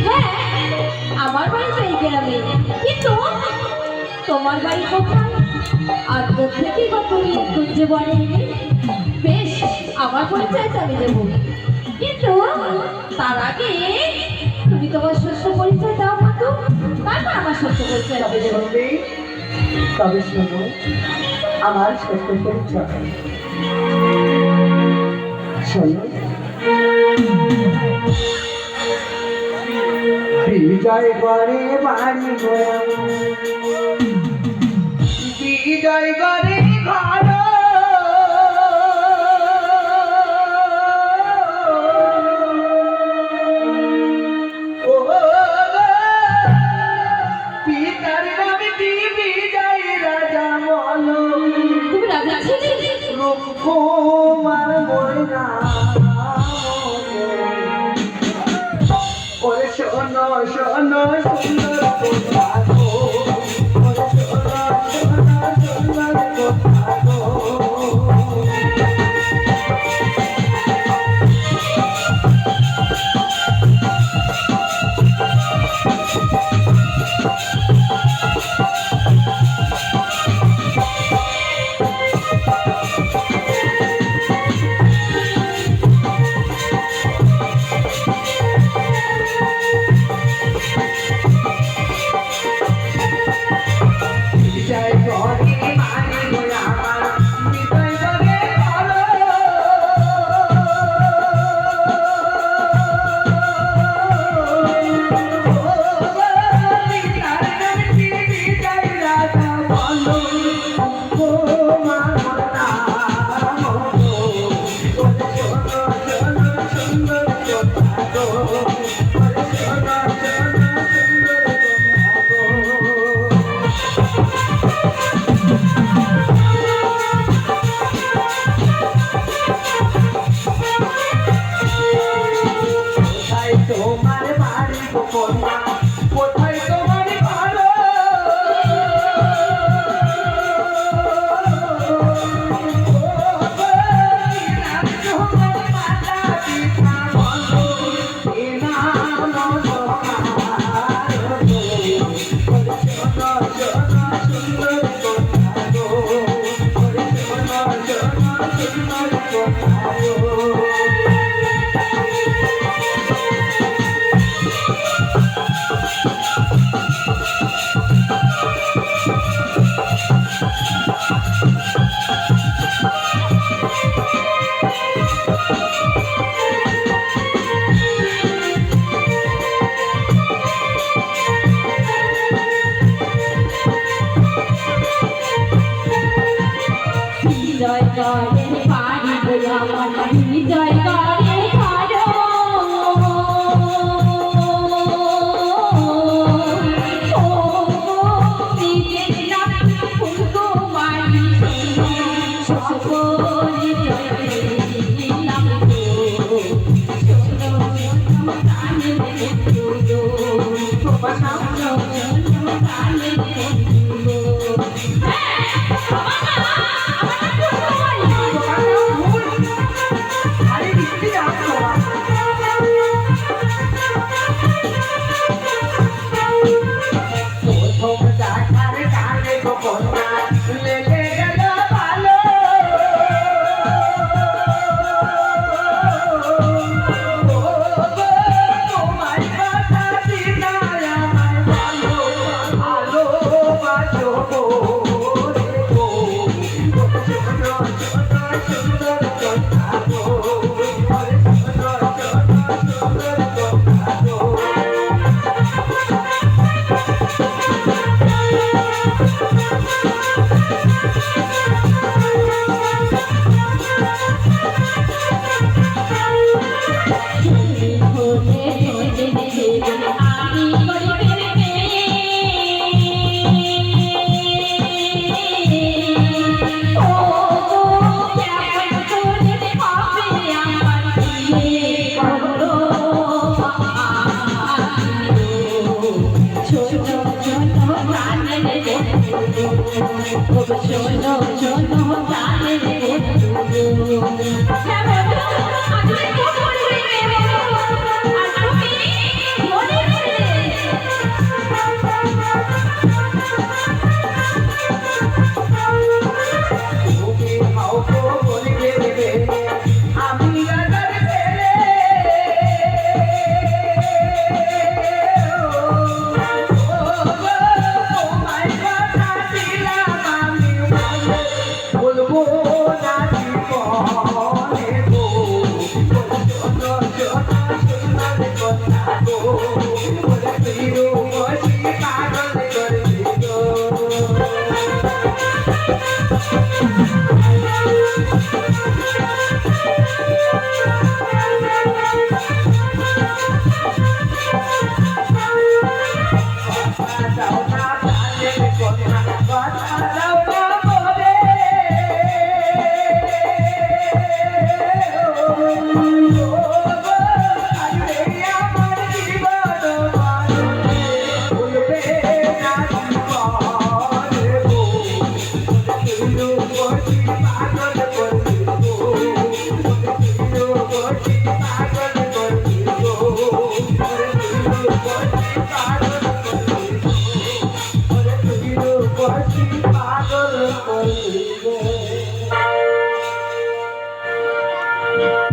হ্যাঁ আমার বাড়ি তো এই কিন্তু তোমার বাড়ি আর কোথেকে বা তুমি খুঁজে বলে বেশ, আমার পরিচয় আমি কিন্তু তার আগে তুমি তোমার মাতো তারপর আমার সত্য পরিচয় তবে শোনো আমার সত্য পরিচয় শোনো। বিজয় করে বাড়ি বিজয় করে রূপকুমার ময়না ওরে শোনো শোনো সুন্দর চলো চলো